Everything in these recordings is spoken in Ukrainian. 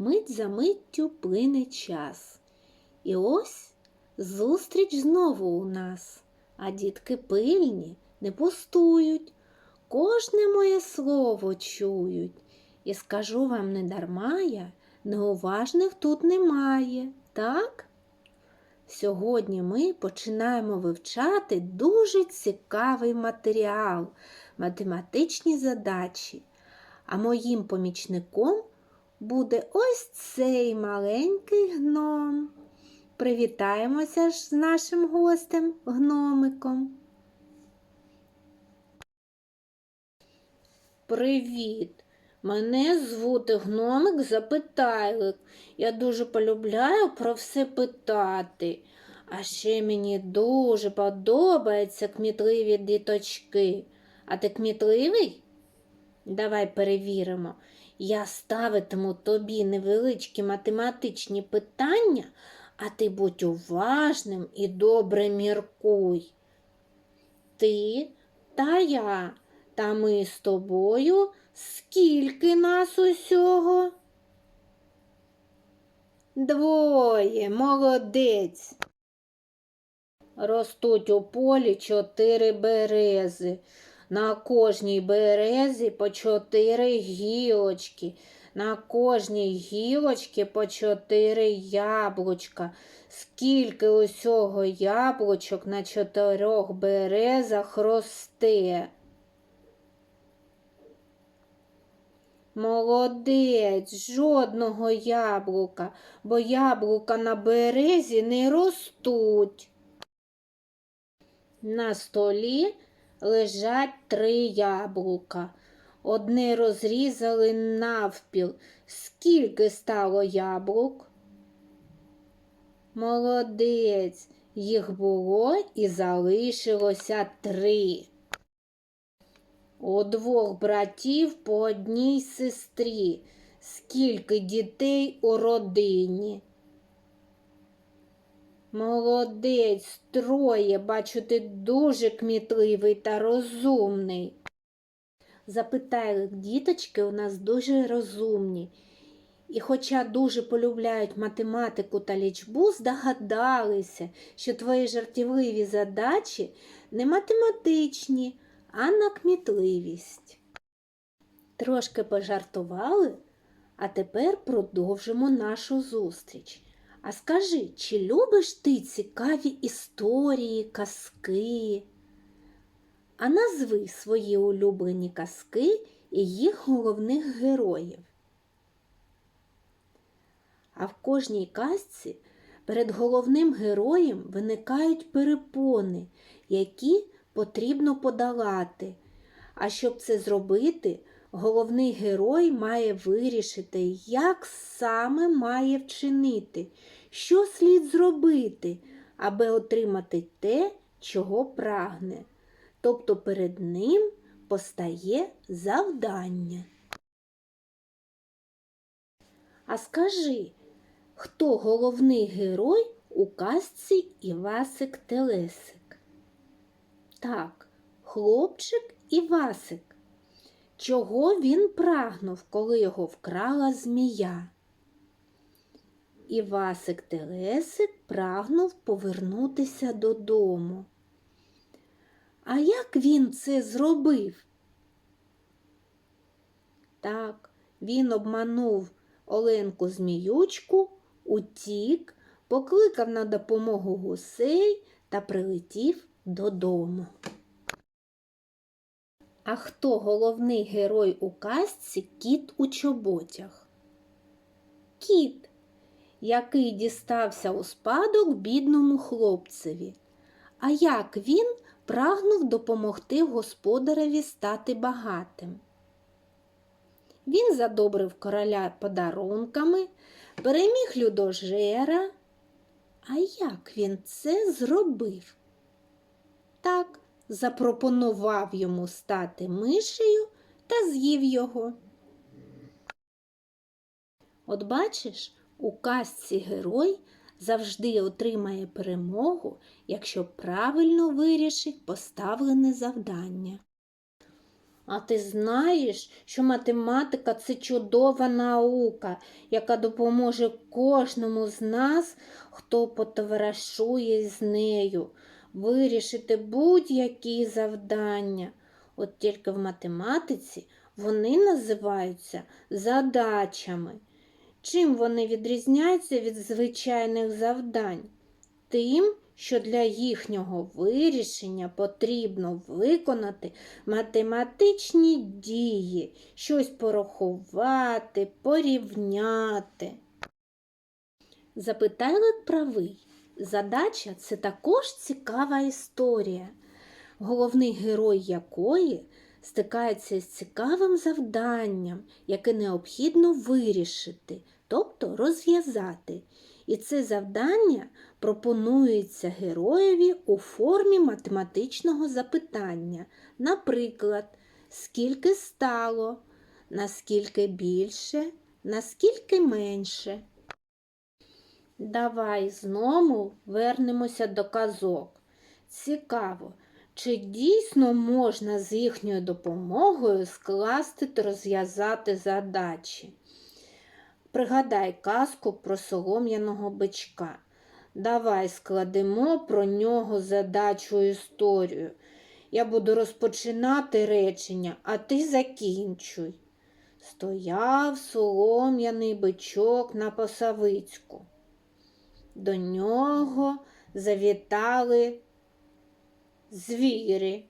мить за миттю плине час. І ось зустріч знову у нас, а дітки пильні не пустують, кожне моє слово чують. І скажу вам не дарма я, неуважних тут немає, так? Сьогодні ми починаємо вивчати дуже цікавий матеріал, математичні задачі. А моїм помічником буде ось цей маленький гном. Привітаємося ж з нашим гостем гномиком. Привіт! Мене звути гномик Запитайлик. Я дуже полюбляю про все питати. А ще мені дуже подобаються кмітливі діточки. А ти кмітливий? Давай перевіримо. Я ставитиму тобі невеличкі математичні питання, а ти будь уважним і добре міркуй. Ти та я, та ми з тобою. Скільки нас усього? Двоє, молодець. Ростуть у полі чотири берези. На кожній березі по чотири гілочки, на кожній гілочці по чотири яблучка. Скільки усього яблучок на чотирьох березах росте? Молодець, жодного яблука, бо яблука на березі не ростуть. На столі лежать три яблука. Одне розрізали навпіл. Скільки стало яблук? Молодець, їх було і залишилося три. У двох братів по одній сестрі. Скільки дітей у родині? Молодець, троє, бачу, ти дуже кмітливий та розумний. Запитали, діточки у нас дуже розумні. І, хоча дуже полюбляють математику та лічбу, здогадалися, що твої жартівливі задачі не математичні, а на кмітливість. Трошки пожартували, а тепер продовжимо нашу зустріч. А скажи, чи любиш ти цікаві історії, казки? А назви свої улюблені казки і їх головних героїв. А в кожній казці перед головним героєм виникають перепони, які потрібно подолати. А щоб це зробити, головний герой має вирішити, як саме має вчинити, що слід зробити, аби отримати те, чого прагне. Тобто перед ним постає завдання. А скажи, хто головний герой у казці Івасик Телесик? Так, хлопчик Івасик. Чого він прагнув, коли його вкрала змія? Івасик Телесик прагнув повернутися додому. А як він це зробив? Так, він обманув Оленку Зміючку, утік, покликав на допомогу гусей та прилетів додому. А хто головний герой у казці кіт у чоботях? Кіт, який дістався у спадок бідному хлопцеві. А як він прагнув допомогти господареві стати багатим? Він задобрив короля подарунками, переміг людожера. А як він це зробив? Так, запропонував йому стати мишею та з'їв його. От бачиш, у казці герой завжди отримає перемогу, якщо правильно вирішить поставлене завдання. А ти знаєш, що математика це чудова наука, яка допоможе кожному з нас, хто потоваришує з нею, вирішити будь-які завдання. От тільки в математиці вони називаються задачами. Чим вони відрізняються від звичайних завдань? Тим, що для їхнього вирішення потрібно виконати математичні дії, щось порахувати, порівняти. Запитайлик правий. Задача це також цікава історія, головний герой якої стикається з цікавим завданням, яке необхідно вирішити, тобто розв'язати. І це завдання пропонується героєві у формі математичного запитання. Наприклад, скільки стало, наскільки більше, наскільки менше. Давай знову вернемося до казок. Цікаво, чи дійсно можна з їхньою допомогою скласти та розв'язати задачі? Пригадай казку про солом'яного бичка. Давай складемо про нього задачу історію. Я буду розпочинати речення, а ти закінчуй. Стояв солом'яний бичок на посавицьку. До нього завітали звірі.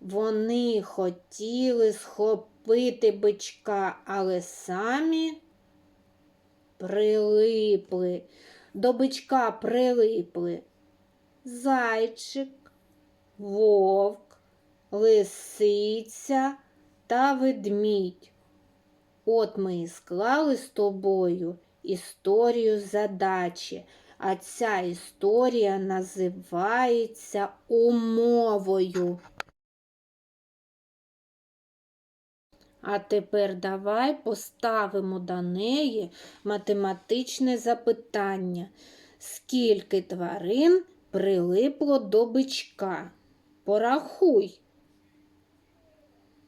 Вони хотіли схопити бичка, але самі прилипли. До бичка прилипли зайчик, вовк, лисиця та ведмідь. От ми і склали з тобою історію задачі, а ця історія називається умовою. А тепер давай поставимо до неї математичне запитання. Скільки тварин прилипло до бичка? Порахуй.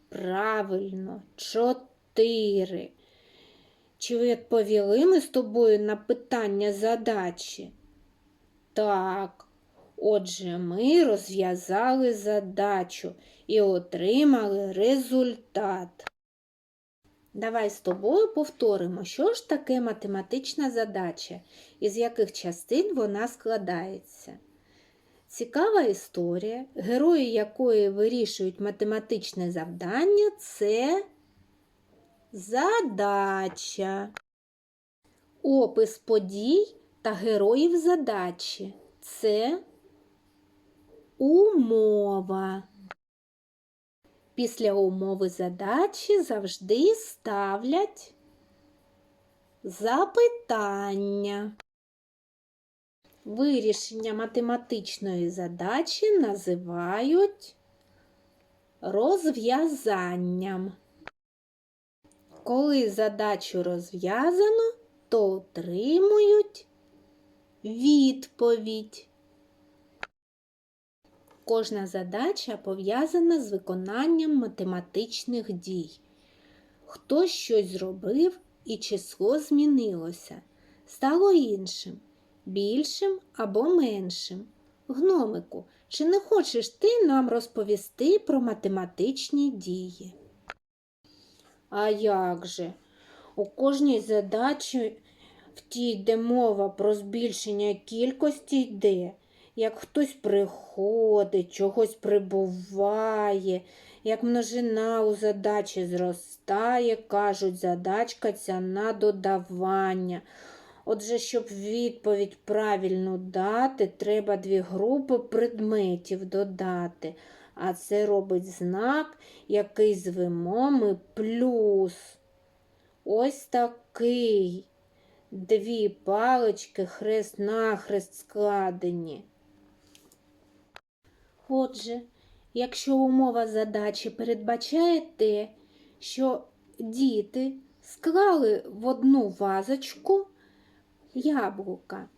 Правильно, чотири. Чи відповіли ми з тобою на питання задачі? Так. Отже, ми розв'язали задачу і отримали результат. Давай з тобою повторимо, що ж таке математична задача, із яких частин вона складається. Цікава історія, герої якої вирішують математичне завдання це задача. Опис подій та героїв задачі це умова. Після умови задачі завжди ставлять запитання. Вирішення математичної задачі називають розв'язанням. Коли задачу розв'язано, то отримують відповідь. Кожна задача пов'язана з виконанням математичних дій. Хтось щось зробив і число змінилося, стало іншим, більшим або меншим. Гномику, чи не хочеш ти нам розповісти про математичні дії? А як же? У кожній задачі в тій йде мова про збільшення кількості йде як хтось приходить, чогось прибуває, як множина у задачі зростає, кажуть, задачка ця на додавання. Отже, щоб відповідь правильно дати, треба дві групи предметів додати. А це робить знак, який звемо ми плюс. Ось такий. Дві палички хрест-нахрест складені. Отже, якщо умова задачі передбачає те, що діти склали в одну вазочку яблука,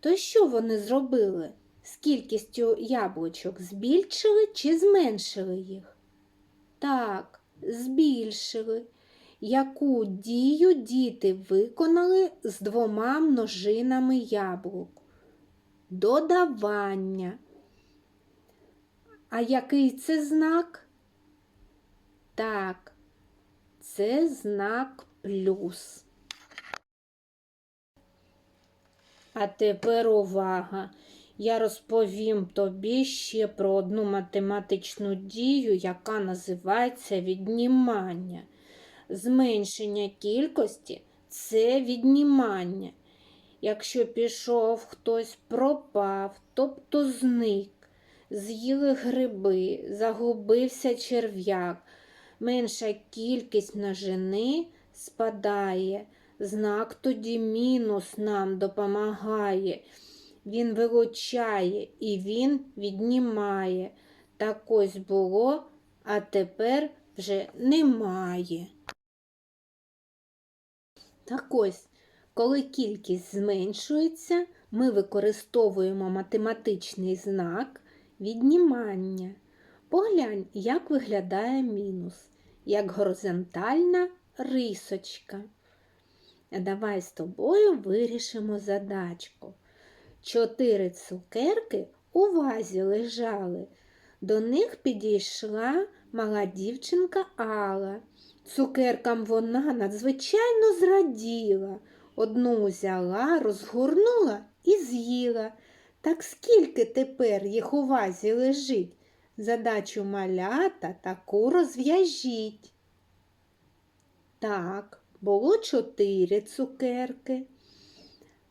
то що вони зробили? З кількістю яблучок збільшили чи зменшили їх? Так, збільшили. Яку дію діти виконали з двома множинами яблук? Додавання. А який це знак? Так, це знак плюс. А тепер увага. Я розповім тобі ще про одну математичну дію, яка називається віднімання. Зменшення кількості це віднімання. Якщо пішов хтось пропав, тобто зник, з'їли гриби, загубився черв'як, менша кількість множини спадає. Знак тоді мінус нам допомагає. Він вилучає і він віднімає. Так ось було, а тепер вже немає. Так ось, коли кількість зменшується, ми використовуємо математичний знак віднімання. Поглянь, як виглядає мінус, як горизонтальна рисочка. Давай з тобою вирішимо задачку. Чотири цукерки у вазі лежали. До них підійшла мала дівчинка Алла. Цукеркам вона надзвичайно зраділа. Одну взяла, розгорнула і з'їла. Так скільки тепер їх у вазі лежить? Задачу малята таку розв'яжіть. Так, було чотири цукерки.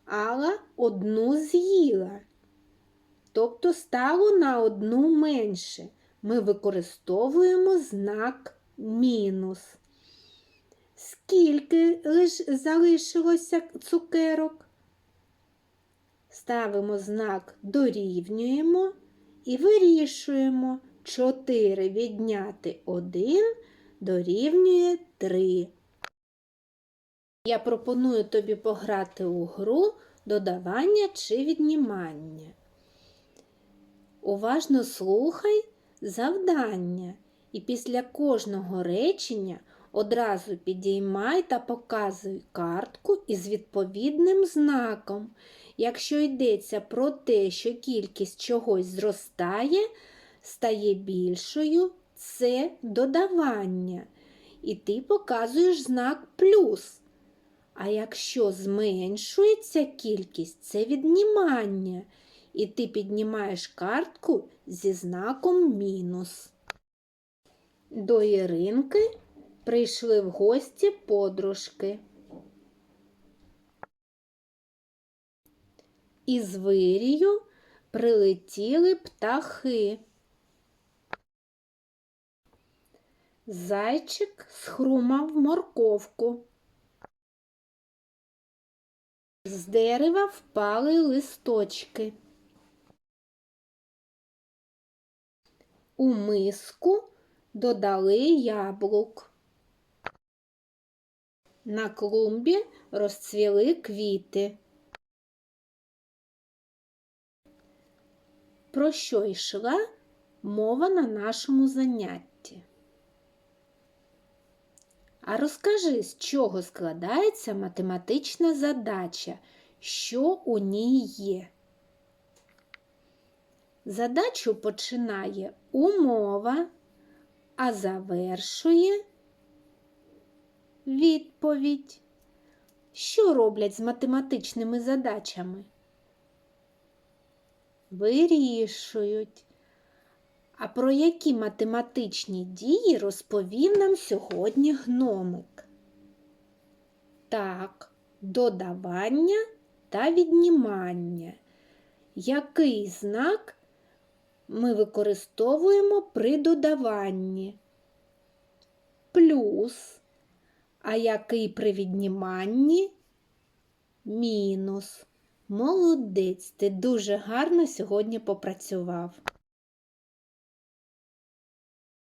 Алла одну з'їла, тобто стало на одну менше. Ми використовуємо знак мінус. Скільки лиш залишилося цукерок? Ставимо знак дорівнюємо і вирішуємо 4 відняти 1 дорівнює 3. Я пропоную тобі пограти у гру додавання чи віднімання. Уважно слухай завдання і після кожного речення одразу підіймай та показуй картку із відповідним знаком. Якщо йдеться про те, що кількість чогось зростає, стає більшою, це додавання. І ти показуєш знак плюс. А якщо зменшується кількість, це віднімання. І ти піднімаєш картку зі знаком мінус. До Іринки прийшли в гості подружки. Із вирію прилетіли птахи. Зайчик схрумав морковку. З дерева впали листочки. У миску додали яблук. На клумбі розцвіли квіти. Про що йшла мова на нашому занятті? А розкажи, з чого складається математична задача, що у ній є. Задачу починає умова, а завершує відповідь. Що роблять з математичними задачами? Вирішують. А про які математичні дії розповів нам сьогодні гномик? Так, додавання та віднімання. Який знак ми використовуємо при додаванні? Плюс. А який при відніманні? Мінус. Молодець, ти дуже гарно сьогодні попрацював.